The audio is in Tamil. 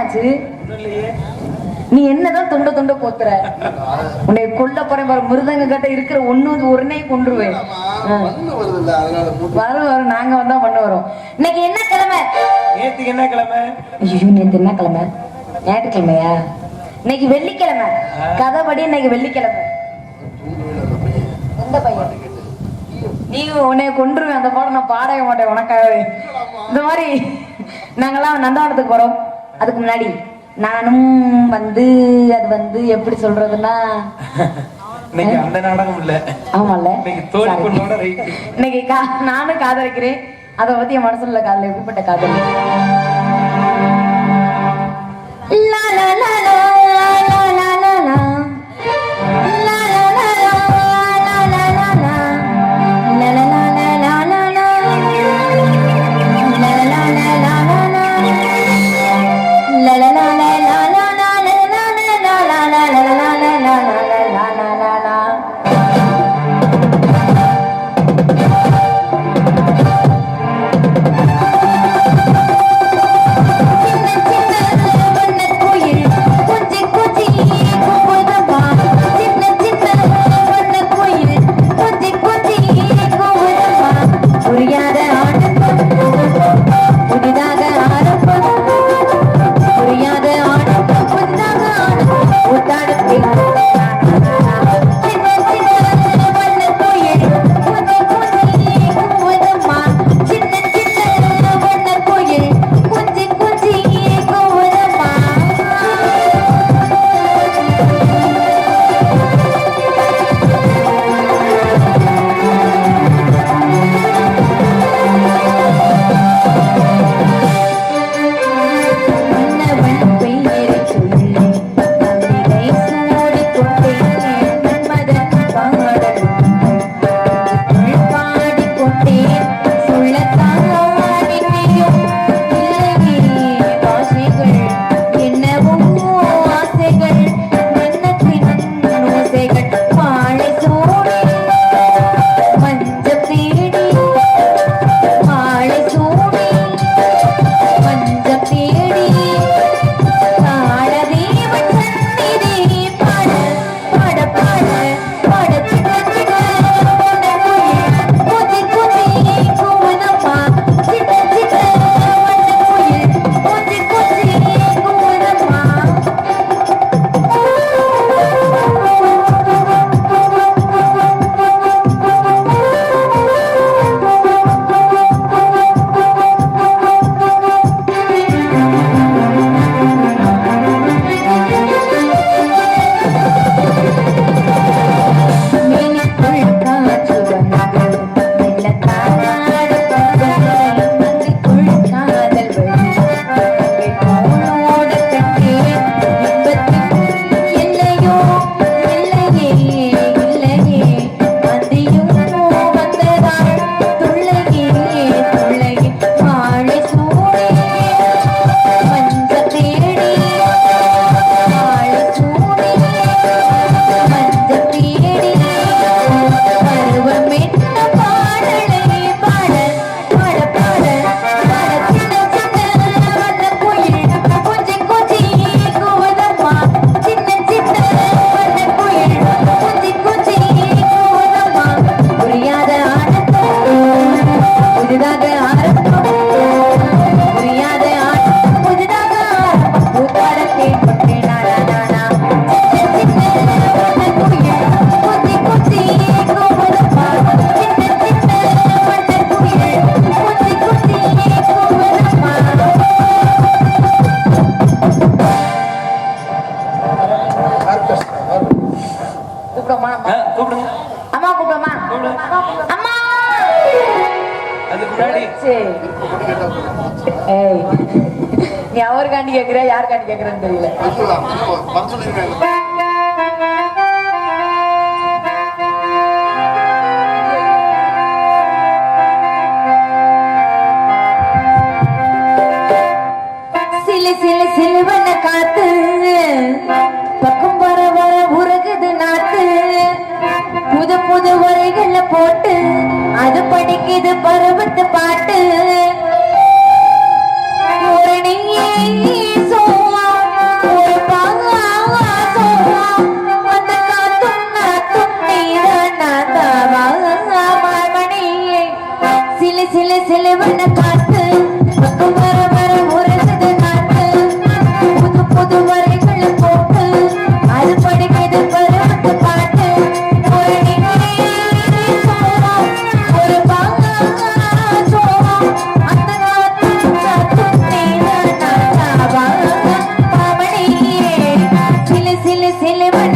ஆச்சு நீ என்னதான் துண்ட துண்ட போத்துற உன்னை கொல்ல போறேன் பாரு மிருதங்க கிட்ட இருக்கிற ஒண்ணு உடனே கொண்டுருவேன் வரும் வரும். நாங்க வந்தா பண்ண வரோம். இன்னைக்கு என்ன கிழமை? நேத்துக்கு என்ன கிழமை? ஐயோ நேத்து என்ன கிழமை? ஞாயிற்றுக்கிழமையா இன்னைக்கு வெள்ளிக்கிழமை. கதைப்படி இன்னைக்கு வெள்ளிக்கிழமை. எந்த பையன்? நீ உன்னை கொண்டுருவேன் அந்த பாடம் நான் பாடவே மாட்டேன் உனக்காகவே. இந்த மாதிரி நாங்கெல்லாம் நந்தவனத்துக்கு போறோம். அதுக்கு முன்னாடி நானும் வந்து அது வந்து எப்படி சொல்றதுன்னா இன்னைக்கு அந்த நாடகம் இல்ல. ஆமால இன்னைக்கு நானும் காதலிக்கிறேன். அதை பத்தி என் மனசுல காதல் எப்படிப்பட்ட காதல்? நீ அவருக்காண்டி கேட்கிற யாருக்காண்டி கேட்கிறேன்னு தெரியல. சிலு சிலு சிலுவன காத்து பக்கம் வர வர நாத்து. புது புது உரைகளை போட்டு அது படிக்குது பருவத்து பாட்டு. say le